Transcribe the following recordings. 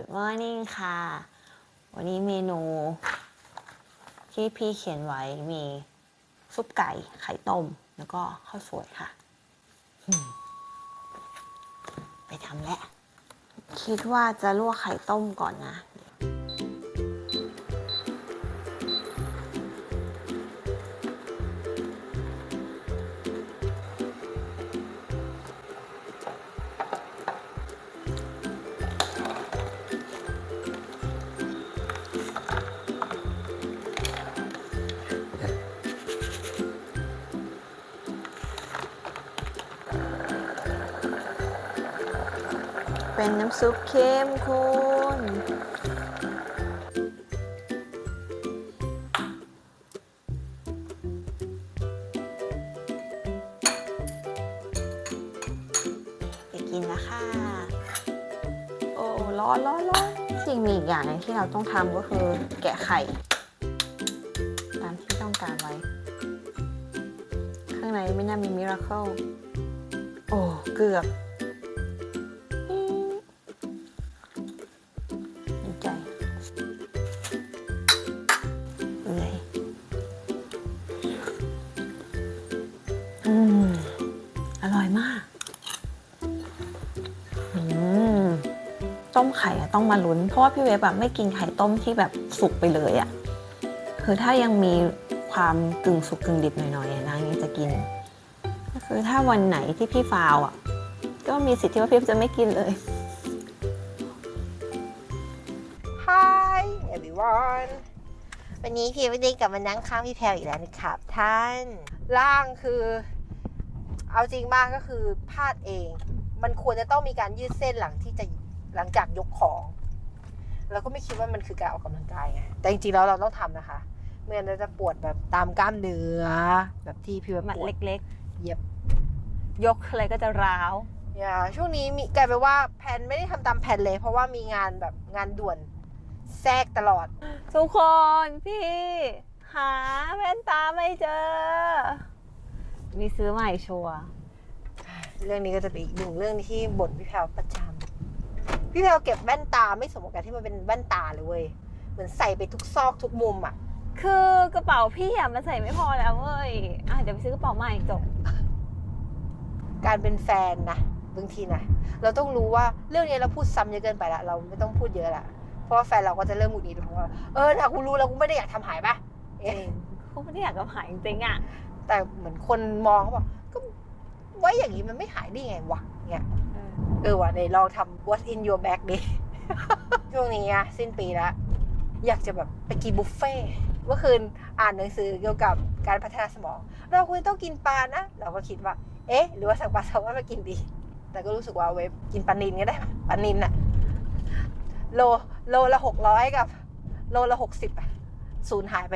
Good morning ค่ะ วันนี้เมนู ที่พี่เขียนไว้มีซุปไก่ไข่ต้ม แล้วก็ข้าวสวยค่ะอืมไปทำแล้ว คิดว่าจะลวกไข่ต้มก่อนนะ เป็นน้ำซุปเข้มข้นไปกินแล้วค่ะ โอ้ร้อนร้อนร้อนสิ่งมีอีกอย่างหนึงที่เราต้องทำก็คือแกะไข่ ตามที่ต้องการไว้ ข้างในไม่น่ามีมิราเคิลโอ้ เกือบ ต้มไข่ต้องมาลุ้น เพราะว่าพี่เวฟแบบไม่กินไข่ต้มที่แบบสุกไปเลยอะคือถ้ายังมีความกึ่งสุกกึ่งดิบหน่อยๆอะงยังจะกิน ก็คือถ้าวันไหนที่พี่ฟาวอะก็มีสิทธิ์ที่ว่าพี่จะไม่กินเลย Hi everyone วันนี้พี่ไม่ได้กลับมานั่งข้างพี่แพรอีกแล้วนะครับท่านร่างคือ เอาจริงมากก็คือพลาดเอง มันควรจะต้องมีการยืดเส้นหลังที่จะ หลังจากยกของ เราก็ไม่คิดว่ามันคือการออกกำลังกายไงแต่จริงๆแล้วเราต้องทำนะคะไม่งั้นเราจะปวดแบบตามกล้ามเนื้อแบบที่พี่แบบมัดปวดเล็กเหยียบๆยกอะไรก็จะร้าวอย่าช่วงนี้มีกลายเป็นว่าแผนไม่ได้ทำตามแผนเลย เพราะว่ามีงานแบบงานด่วนแทรกตลอด ทุกคนพี่ หาแว่นตาไม่เจอ มีซื้อใหม่ชัวร์เรื่องนี้ก็จะเป็นอีกหนึ่งเรื่องที่บ่นพี่แพลวประจำ พี่แพลวเก็บแว่นตาไม่สมกับการที่มันเป็นแว่นตาเลยเว้ยเหมือนใส่ไปทุกซอกทุกมุมอะ คือกระเป๋าพี่อะมันใส่ไม่พอแล้วเว้ยอะเดี๋ยวไปซื้อกระเป๋าใหม่จบการเป็นแฟนนะบางทีนะเราต้องรู้ว่าเรื่องนี้เราพูดซ้ำเยอะเกินไปละเราไม่ต้องพูดเยอะละเพราะว่าแฟนเราก็จะเริ่มหงุดหงิดเพราะว่าเออนะกูรู้แล้วกูไม่ได้อยากทำหายปะเอ๊ะเขาไม่ได้อยากกระหายจริงๆอะแต่เหมือนคนมองเขาบอกก็ไว้อย่างนี้มันไม่หายได้ไงวะเนี่ย เออว่ะในลองทำ what's in your bag ดิ ช่วงนี้อะสิ้นปีแล้วอยากจะแบบไปกินบุฟเฟ่ต์เมื่อคืนอ่านหนังสือเกี่ยวกับการพัฒนาสมอง เราควรต้องกินปลานะ เราก็คิดว่า เอ๊ะ หรือว่าสั่งปลาแซลมอนมากินดี แต่ก็รู้สึกว่าเว็บกินปลานินก็ได้ปลานินอะโลโลละหกร้อยกับ โลละหกสิบอะศูนย์หายไป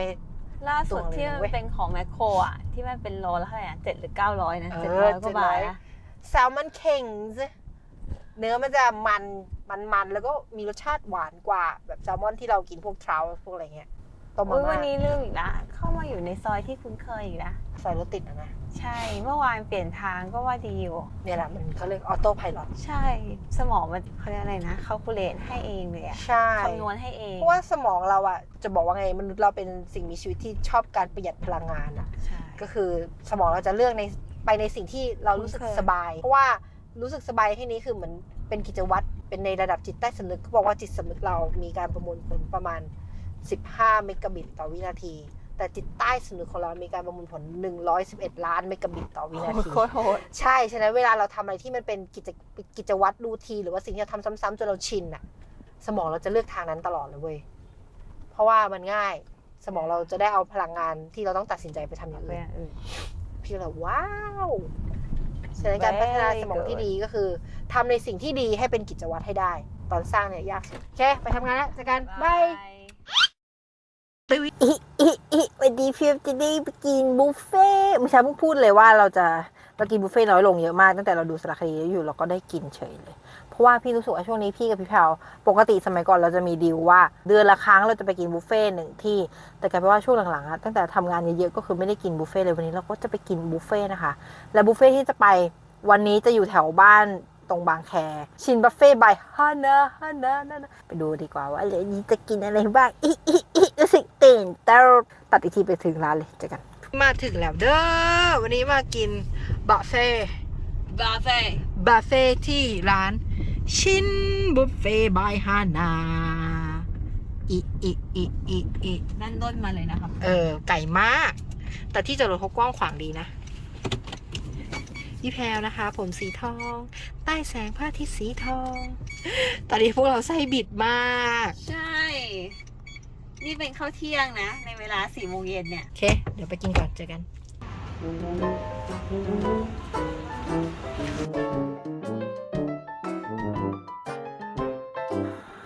ล่าสุดตัวเลยที่มันเว้ยเป็นของแมคโครอะที่มันเป็นโลละเท่าไหร่อะเจ็ดหรือเก้าร้อยนะเอเจ็ดอร้อยกว่าบาท700นะแซลมอนคิงส์ เนื้อมันจะมันมันมันแล้วก็มีรสชาติหวานกว่า แบบแซลมอนที่เรากินพวกทราวพวกอะไรเงี้ยต้มมาอุ๊ยม่าวันนี้ลืมอีกละเข้ามาอยู่ในซอยที่คุ้นเคยอีกละใส่รถติดนะนะใช่เมื่อวานเปลี่ยนทางก็ว่าดีอยู่เนี่ยแหละมันเขาเรียกออโต้พายロใช่ สมองมันเขาเรียกอะไรนะเขาคูลเลตให้เองเลยอะใช่คำนวณให้เองเพราะว่าสมองเราอะจะบอกว่าไงมนุษย์เราเป็นสิ่งมีชีวิตที่ชอบการประหยัดพลังงานอะใช่ก็คือสมองเราจะเลือกในไปในสิ่งที่เรารู้สึกคุ้นเคยสบาย เพราะว่า รู้สึกสบายที่นี้คือเหมือนเป็นกิจวัตรเป็นในระดับจิตใต้สำนึกเขาบอกว่าจิตสำนึกเรามีการประมวลผลประมาณ 15 เมกะบิตต่อวินาที แต่จิตใต้สำนึกของเรามีการประมวลผล 111 ล้านเมกะบิตต่อวินาทีโคตรโหดใช่ฉะนั้นเวลาเราทำอะไรที่มันเป็นกิจกิจวัตรรูทีนหรือว่าสิ่งที่เราทำซ้ำๆจนเราชินอะสมองเราจะเลือกทางนั้นตลอดเลยเว้ยเพราะว่ามันง่ายสมองเราจะได้เอาพลังงานที่เราต้องตัดสินใจไปทำอย่างไปอื่นอย่างอื่นพี่เลยว้าว ฉะนั้นการพัฒนา Very สมองที่ good ดีก็คือทำในสิ่งที่ดีให้เป็นกิจวัตรให้ได้ ตอนสร้างเนี่ยยากสุดโอเคไปทำงานแล้วเจอกันบายอีอีอีวันนี้พี่จะได้ไปกินบุฟเฟ่ต์เมื่อเช้าเพิ่งพูดเลยว่าเราจะเรากินบุฟเฟ่ต์น้อยลงเยอะมากตั้งแต่เราดูสารคดีอยู่เราก็ได้กินเฉยเลยเพราะ ว่าพี่รู้สึกว่าช่วงนี้พี่กับพี่แพรวปกติสมัยก่อนเราจะมีดีลว่า เดือนละครั้งเราจะไปกินบุฟเฟ่ต์หนึ่งที่ แต่กลายเป็นว่าช่วงหลังๆตั้งแต่ทำงานเยอะๆก็คือไม่ได้กินบุฟเฟ่ต์เลยวันนี้เราก็จะไปกินบุฟเฟ่ต์นะคะและบุฟเฟ่ต์ที่จะไปวันนี้จะอยู่แถวบ้านตรงบางแค ชินบุฟเฟ่บายฮานาฮานานานไปดูดีกว่าว่าเนนี้จะกินอะไรบ้างอีอีอีรู้สึกตื่นเต้นตัดอีกทีไปถึงร้านเลยเจอกัน มาถึงแล้วเด้อวันนี้มากินบุฟเฟ่บาเฟ่บุฟเฟ่ที่ร้าน ชินบุฟเฟ่บายฮานาอีอีอีอีอีนั่นด้นมาเลยนะครับ เออ ไก่มาก แต่ที่จอดรถเขากว้างขวางดีนะพี่แพรวนะคะ ผมสีทอง ใต้แสงพระอาทิตย์สีทอง ตอนนี้พวกเราไส้บิดมาก ใช่ นี่เป็นข้าวเที่ยงนะ ในเวลาสี่โมงเย็นเนี่ย โอเค เดี๋ยวไปกินก่อนเจอกัน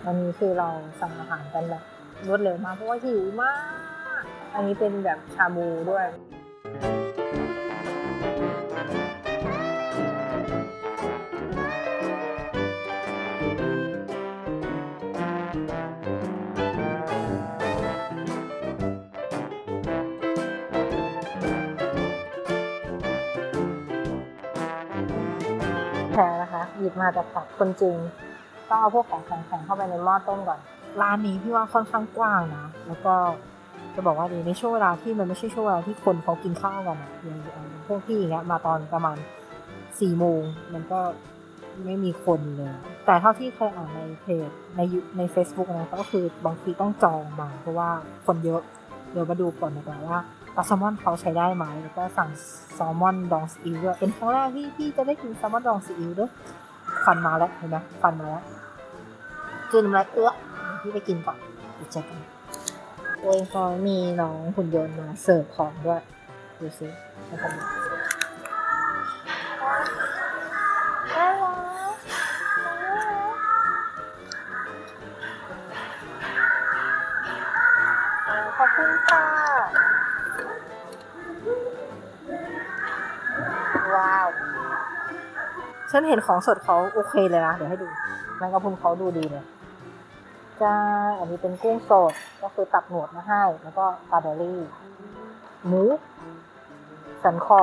วันนี้คือเราสั่งอาหารกันแบบรวดเร็วมากเพราะว่าหิวมาก อันนี้เป็นแบบชาบูด้วยแพรนะคะหยิบมาจากผักคนจริง ต้องเอาพวกของแข็งๆเข้าไปในหม้อต้มก่อน ร้านนี้พี่ว่าค่อนข้างกว้างนะ แล้วก็จะบอกว่าดีในช่วงเวลาที่มันไม่ใช่ช่วงเวลาที่คนเขากินข้าวกันอะอย่างพวกพี่อย่างเงี้ยมาตอนประมาณสี่โมงมันก็ไม่มีคนเลย แต่เท่าที่เคยอ่านในเพจในใน Facebook นะก็คือบางทีต้องจองมา เพราะว่าคนเยอะเดี๋ยวมาดูก่อนดีกว่าว่าปลาแซลมอนเขาใช้ได้ไหมแล้วก็สั่งแซลมอนดองซีอิ๊วเป็นครั้งแรกที่พี่จะได้กินแซลมอนดองซีอิ๊วด้วยควันมาแล้วเห็นไหมควันมาแล้ว จืดน้ำลายเอื้อพี่ไปกินก่อนเดี๋ยวเจอกันโอ้ยเขามีน้องหุ่นยนต์มาเสิร์ฟของด้วย ดูสินะครับน่ารักขอบคุณค่ะ ว้าว ฉันเห็นของสดเขาโอเคเลยนะ เดี๋ยวให้ดูแมงกะพรุนเขาดูดีเลย จ้า อันนี้เป็นกุ้งสด ก็คือตัดหนวดมาให้ แล้วก็ปลาเบอรี่ หมู สันคอ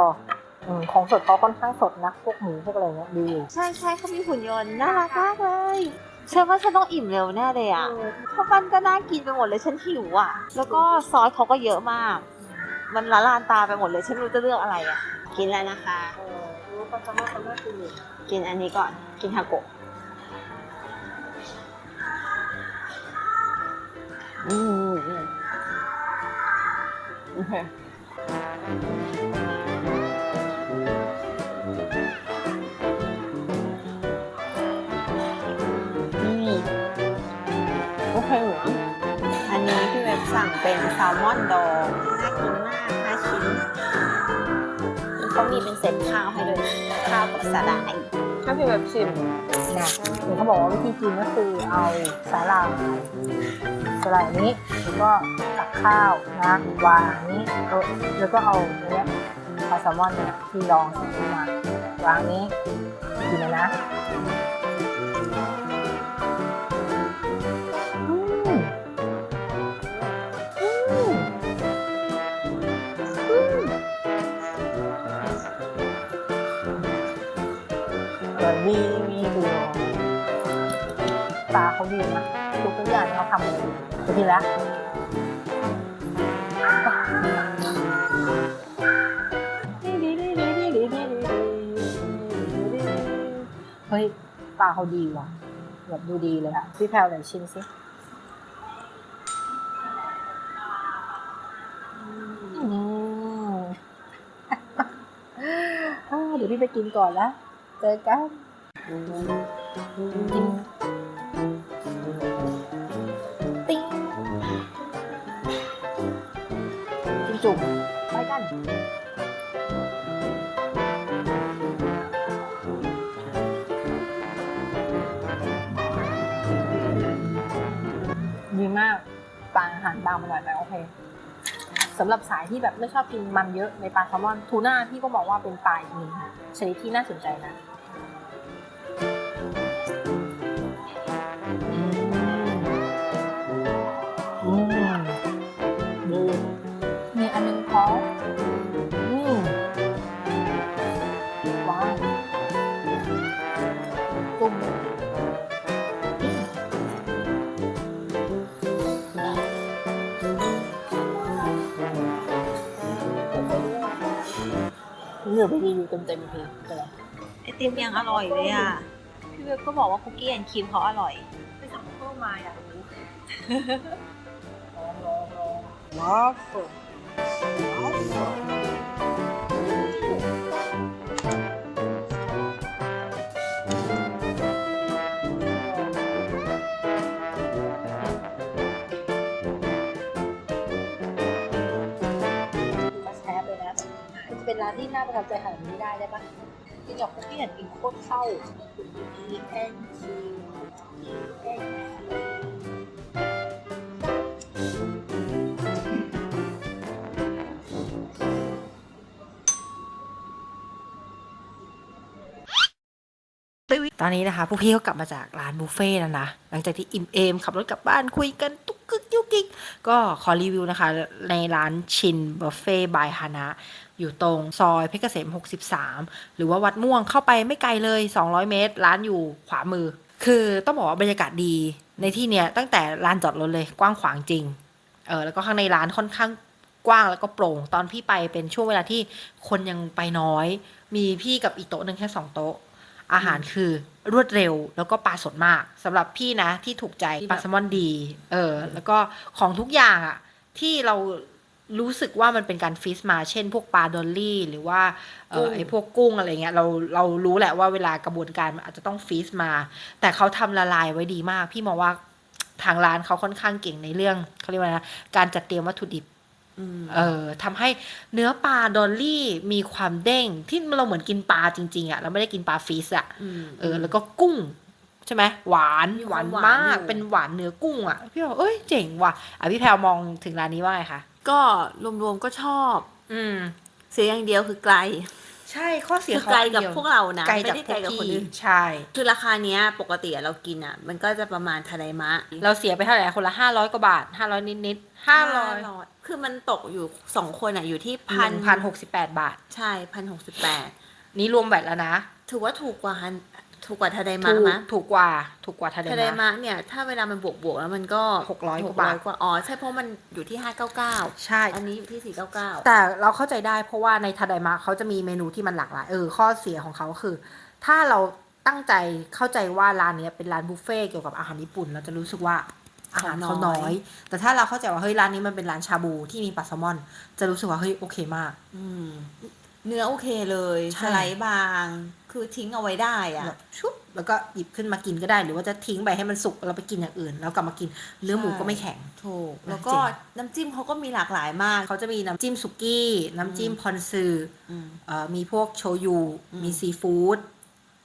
อืมของสดเขาค่อนข้างสดนะ พวกหมูพวกอะไรเงี้ยดีอยู่ใช่ใช่เขามีหุ่นยนต์น่ารักมากเลยเชื่อว่าฉันต้องอิ่มเร็วแน่เลยอะเพราะมันก็น่ากินไปหมดเลยฉันหิวอะ แล้วก็ซอสเขาก็เยอะมาก มันละลานตาไปหมดเลย ฉันไม่รู้จะเลือกอะไรอะ กินแล้วนะคะเออรู้เขาจะมาทำหน้าที่อยู่กินอันนี้ก่อน กินฮาโกะ อืมอืมโอเคนี่โอเคเหรออันนี้พี่เว็บสั่งเป็นแซลมอนดองน่ากินมากห้าชิ้นเขามีเป็นเซตข้าวให้ด้วยนะข้าวกับสาหร่ายถ้าพี่เว็บชิมนะเดี๋ยวเขาบอกว่าวิธีกินก็คือเอาสาหร่าย สาหร่ายนี้ แล้วก็ตักข้าวนะวางนี้เออแล้วก็เอาเนี้ยปลาแซลมอนเนี่ยที่ลองสีมาวางนี้กินเลยนะอืมอืมอืมเดี๋ยวมีมีดู ปลาเขาดีนะทุกทุกอย่างที่เขาทำเลยไปทีละเฮ้ยปลาเขาดีว่ะแบบดูดีเลยอะพี่แพลวไหนชิมสิอือเดี๋ยวพี่ไปกินก่อนละเจอกัน สำหรับสายที่แบบไม่ชอบกินมันเยอะในปลาแซลมอนทูน่าพี่ก็มองว่าเป็นปลาอีกหนึ่งชนิดที่น่าสนใจนะ เหลือไปรีวิวเต็มๆเลยไปเลยไอติมยังอร่อยเลยอะ พี่เว็บก็บอกว่าคุกกี้แอนด์ครีมเขาอร่อยไปสั่งเพิ่มมาอยากรู้ลองลองลองวอ เป็นร้านที่น่าประทับใจหาไม่ได้ได้ปะกินกับคุกกี้แอนด์ครีมโคตรเข้ามีแอนครีมแอนตอนนี้นะคะพวกพี่ก็กลับมาจากร้านบุฟเฟ่ต์แล้วนะ หลังจากที่อิ่มเอมขับรถกลับบ้านคุยกันตุ๊กกึกยุกยิกก็ขอรีวิวนะคะ ในร้านชินบุฟเฟ่บายฮานะ อยู่ตรงซอยเพชรเกษม 63 หรือว่าวัดม่วงเข้าไปไม่ไกลเลย 200 เมตร ร้านอยู่ขวามือ คือต้องบอกว่าบรรยากาศดีในที่เนี้ยตั้งแต่ลานจอดรถเลยกว้างขวางจริง เออแล้วก็ข้างในร้านค่อนข้างกว้างแล้วก็โปร่งตอนพี่ไปเป็นช่วงเวลาที่คนยังไปน้อย มีพี่กับอีกโต๊ะหนึ่งแค่สองโต๊ะ อาหารคือรวดเร็วแล้วก็ปลาสดมากสำหรับพี่นะที่ถูกใจที่ปลาแซลมอนดี เออ แล้วก็ของทุกอย่างอะที่เรา รู้สึกว่ามันเป็นการฟิสมาเช่น พวกปลาดอลลี่ หรือว่าเออไอพวกกุ้งอะไรเงี้ยเราเรารู้แหละว่าเวลากระบวนการมันอาจจะต้องฟิสมา แต่เขาทำละลายไว้ดีมาก พี่มองว่าทางร้านเขาค่อนข้างเก่งในเรื่องเขาเรียกว่านะการจัดเตรียมวัตถุดิบเออทำให้เนื้อปลาดอลลี่มีความเด้งที่เราเหมือนกินปลาจริง ๆอะเราไม่ได้กินปลาฟิสอะเออ แล้วก็กุ้งใช่ไหมหวานมีหวานความหวานมากอยู่เป็นหวานเนื้อกุ้งอะพี่บอกเอ้ยเจ๋งว่ะอะพี่แพลวมองถึงร้านนี้ว่าไงคะ ก็รวมๆก็ชอบ อืม เสียอย่างเดียวคือไกล ใช่ข้อเสียคือเขาไกลอันกับเดียวพวกเรานะไกลไม่จากได้พไกลวกกับคนพี่อื่นใช่ คือราคาเนี้ย ปกติอะเรากินอะมันก็จะประมาณทะเลมะเราเสียไปเท่าไหร่คนละห้าร้อยกว่าบาทห้าร้อยนิดๆห้าร้อย500คือมันตกอยู่สองคนอะอยู่ที่พัพันนพันหกสิบแปดบาท ใช่พันหกสิบแปดนี่รวมแบตแล้วนะ ถือว่าถูกกว่าฮัน ถูกกว่าทะเลมะถูกมะถูกกว่า ถูกกว่าทะเลทะเลมะมะเนี่ย ถ้าเวลามันบวกบวกๆแล้วมันก็600กว่าบาท600กว่าอ๋อใช่เพราะมันอยู่ที่ห้าเก้าเก้าใช่ อันนี้อยู่ที่สี่เก้าเก้า แต่เราเข้าใจได้เพราะว่าในทาไดมะเขาจะมีเมนูที่มันหลากหลาย เออ ข้อเสียของเขาคือ ถ้าเราตั้งใจเข้าใจว่าร้านเนี้ยเป็นร้านบุฟเฟ่ต์เกี่ยวกับอาหารญี่ปุ่น เราจะรู้สึกว่าอาหารเขาน้อย แต่ถ้าเราเข้าใจว่าเฮ้ยร้านนี้มันเป็นร้านชาบูที่มีปลาแซลมอน จะรู้สึกว่าเฮ้ยโอเคมาก อืม เนื้อโอเคเลยใช่ สไลด์บาง คือทิ้งเอาไว้ได้อะแบบชุบแล้วก็หยิบขึ้นมากินก็ได้ หรือว่าจะทิ้งไปให้มันสุกเราไปกินอย่างอื่น แล้วกลับมากินเนื้อหมูก็ไม่แข็ง ถูกนะแล้วก็จริงน้ำจิ้มเขาก็มีหลากหลายมาก เขาจะมีน้ำจิ้มสุกี้น้ำจิ้มพอนซืออืม เอ่อมีพวกโชยุอืม มีซีฟู้ด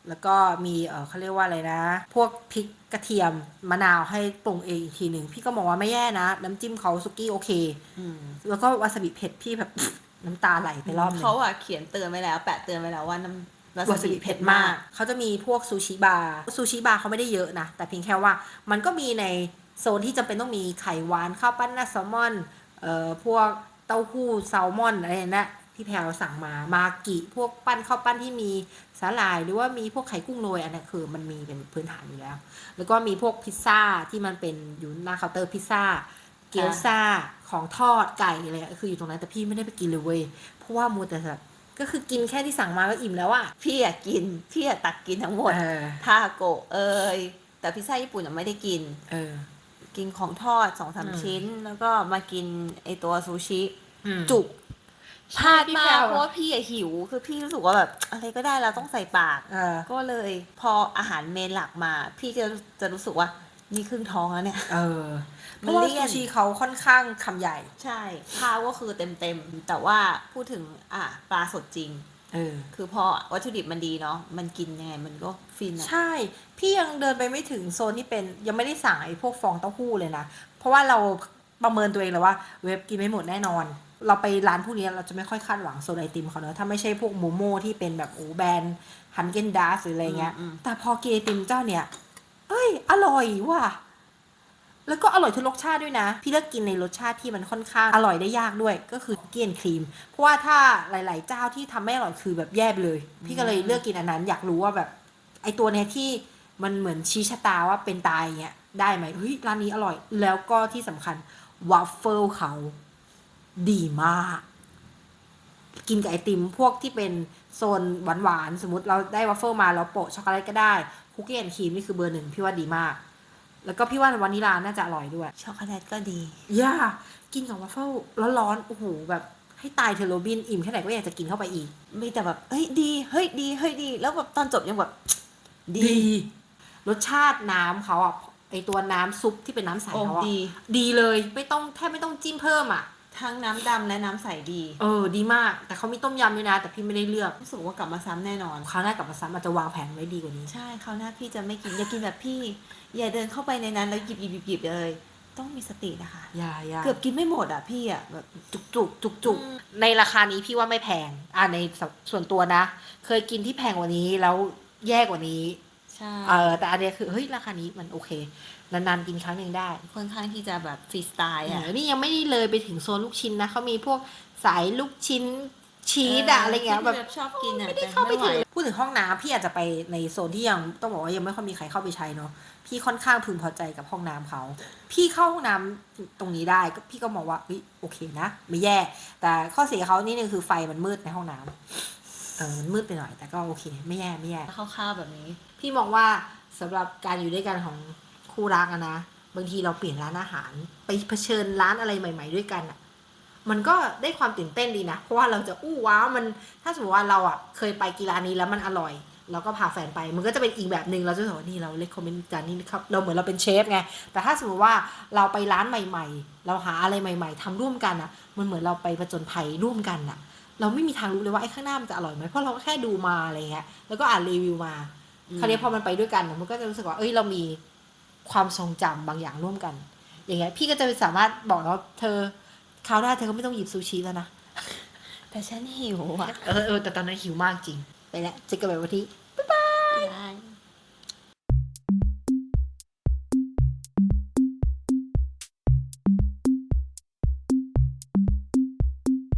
แล้วก็มีเอ่อเขาเรียกว่าอะไรนะ พวกพริกกระเทียมมะนาวให้ปรุงเองอีกทีหนึ่งพี่ก็มองว่าไม่แย่นะ น้ำจิ้มเขาสุกี้โอเค อืม แล้วก็วาซาบิเผ็ดพี่แบบ น้ำตาไหลไปรอบหนึงเขาอะเขียนเตือนไว้แล้ว แปะเตือนไว้แล้วว่าน้ำวาซาบิเผ็ดมาก เขาจะมีพวกซูชิบาร์ซูชิบาร์เขาไม่ได้เยอะนะ แต่เพียงแค่ว่ามันก็มีในโซนที่จำเป็นต้องมีไข่หวานข้าวปั้นหน้าแซลมอนเอ่อพวกเต้าหู้แซลมอนอะไรนะพี่แพรวสั่งมามากิพวกปั้นข้าวปั้นที่มีสาหร่าย หรือว่ามีพวกไข่กุ้งโรยอันนั้นคือมันมีเป็นพื้นฐานอยู่แล้ว แล้วก็มีพวกพิซซ่าที่มันเป็นอยู่หน้าเคาน์เตอร์พิซซ่า เกี๊ยวซ่าของทอดไก่อะไรอะคืออยู่ตรงนั้นแต่พี่ไม่ได้ไปกินเลยเว้ยเพราะว่ามัวแต่แบบก็คือกินแค่ที่สั่งมาก็อิ่มแล้วอะพี่อะกินพี่อะตักกินทั้งหมดเออทาโกะเอ้ยแต่พิซซ่าญี่ปุ่นอะไม่ได้กิน เออ กินของทอดสองสามอืมชิ้น แล้วก็มากินไอตัวซูชิอืมจุกพใช่ลาดพี่มาแพรกวเพราะว่าพี่อะหิว คือพี่รู้สึกว่าแบบอะไรก็ได้เราต้องใส่ปากเออก็เลยพออาหารเมนหลักมา พี่จะจะรู้สึกว่านี่ครึ่งท้องแล้วเนี่ย เออ เพมันราะว่าเลี่ยซูนชิเขาค่อนข้างคำใหญ่ ใช่ ข้าวก็คือเต็มเต็มๆแต่ว่าพูดถึงอะปลาสดจริงเออคือพอวัตถุดิบมันดีเนาะมันกินยังไงมันก็ฟินอะใช่ พี่ยังเดินไปไม่ถึงโซนที่เป็นยังไม่ได้สั่งไอ้พวกฟองเต้าหู้เลยนะ เพราะว่าเราประเมินตัวเองเลยว่า เว็บกินไม่หมดแน่นอน เราไปร้านพวกนี้เราจะไม่ค่อยคาดหวังโซนไอติมเขาเนอะถ้าไม่ใช่พวกโมโม่ที่เป็นแบบโอ้แบรนด์ฮันเกนดาสหรืออะไรเงี้ยอืมแต่พอกินไอติมเจ้าเนี่ย เอ้ย อร่อยว่ะ แล้วก็อร่อยทุกรสชาติด้วยนะ พี่เลือกกินในรสชาติที่มันค่อนข้างอร่อยได้ยากด้วย ก็คือเกียนครีม เพราะว่าถ้าหลาย ๆ เจ้าที่ทำไม่อร่อยคือแบบแย่เลย พี่ก็เลยเลือกกินอันนั้น อยากรู้ว่าแบบ ไอตัวเนี้ยที่มันเหมือนชี้ชะตาว่าเป็นตายเงี้ยได้ไหมเฮ้ยร้านนี้อร่อย แล้วก็ที่สำคัญวัฟเฟิลเขาดีมาก กินกับไอติมพวกที่เป็นโซนหวานๆสมมติเราได้วัฟเฟิลมาเราโปะช็อกโกแลตก็ได้คุกกี้แอนด์ครีมนี่คือเบอร์หนึ่งพี่ว่าดีมาก แล้วก็พี่ว่าวานิลาน่าจะอร่อยด้วย ช็อกโกแลตก็ดีย่ากินกับวัฟเฟิลร้อนๆโอ้โหแบบให้ตายเทโรบินอิ่มแค่ไหนก็อยากจะกินเข้าไปอีกมีแต่แบบเฮ้ยดีเฮ้ยดีเฮ้ยดี แล้วแบบตอนจบยังแบบดี รสชาติน้ำเขาอะไอตัวน้ำซุปที่เป็นน้ำใสโอ้เขาอะดี ดีเลยไม่ต้องแทบไม่ต้องจิ้มเพิ่มอะทั้งน้ำดำและน้ำใสดี เออ ดีมาก แต่เขามีต้มยำด้วยนะ แต่พี่ไม่ได้เลือก รู้สึกว่ากลับมาซ้ำแน่นอน คราวหน้ากลับมาซ้ำอาจจะวางแผนไว้ดีกว่านี้ ใช่ คราวหน้าพี่จะไม่กิน อย่ากินแบบพี่ อย่าเดินเข้าไปในนั้นแล้วหยิบหยิบหยิบหยิบเลย ต้องมีสตินะคะ อย่าอย่าเกือบกินไม่หมดอะพี่อะแบบจุกจุกจุกจุกอืมในราคานี้พี่ว่าไม่แพง อ่าในส่วนตัวนะ เคยกินที่แพงกว่านี้แล้วแย่กว่านี้ใช่เออแต่อันเนี้ยคือเฮ้ยราคานี้มันโอเค นานๆกินครั้งหนึ่งได้ค่อนข้างที่จะแบบฟรีสไตล์อะอะนี่ยังไม่ได้เลยไปถึงโซนลูกชิ้นนะเขามีพวกสายลูกชิ้น ชีสอะอะไรเงี้ยแบบชอบกินอะไม่ได้แต่เข้าไปถึงหวพูดถึงห้องน้ำพี่อาจจะไปในโซนที่ยังต้องบอกว่ายังไม่ค่อยมีใครเข้าไปใช้เนาะพี่ค่อนข้างพึงพอใจกับห้องน้ำเขา พี่เข้าห้องน้ำตรงนี้ได้ก็พี่ก็มองว่าเฮ้ยโอเคนะ ไม่แย่ แต่ข้อเสียเขานี่นึงคือไฟมันมืดในห้องน้ำเออมันมืดไปหน่อยแต่ก็โอเค ไม่แย่ไม่แย่ คร่าวๆแบบนี้ พี่มองว่าสำหรับการอยู่ด้วยกันของคู่รักอะนะ บางทีเราเปลี่ยนร้านอาหาร ไปเผชิญร้านอะไรใหม่ ๆ ด้วยกันอะ มันก็ได้ความตื่นเต้นดีนะ เพราะว่าเราจะอู้ว้าวมันถ้าสมมติว่าเราอะเคยไปกีฬานี้แล้วมันอร่อยเราก็พาแฟนไป มันก็จะเป็นอีกแบบหนึ่งเราจะบอกว่านี่เราเลคคอมเมนต์จานนี้นะครับ เราเหมือนเราเป็นเชฟไง แต่ถ้าสมมติว่าเราไปร้านใหม่ ๆ เราหาอะไรใหม่ ๆทำร่วมกันอะมันเหมือนเราไปผจญภัยร่วมกันอะเราไม่มีทางรู้เลยว่าไอ้ข้างหน้ามันจะอร่อยไหมเพราะเราก็แค่ดูมาอะไรเงี้ย แล้วก็อ่านรีวิวมา คราวนี้พอมันไปด้วยกันน่ะมันก็จะรู้สึกว่า เอ้ย เรามีความทรงจำบางอย่างร่วมกัน อย่างเงี้ย พี่ก็จะสามารถบอกว่าเธอ คราวหน้าเธอก็ไม่ต้องหยิบซูชิแล้วนะ แต่ฉันหิวอะ เออเออแต่ตอนนั้นหิวมากจริง ไปแล้วเจอกันใหม่วันที่ได้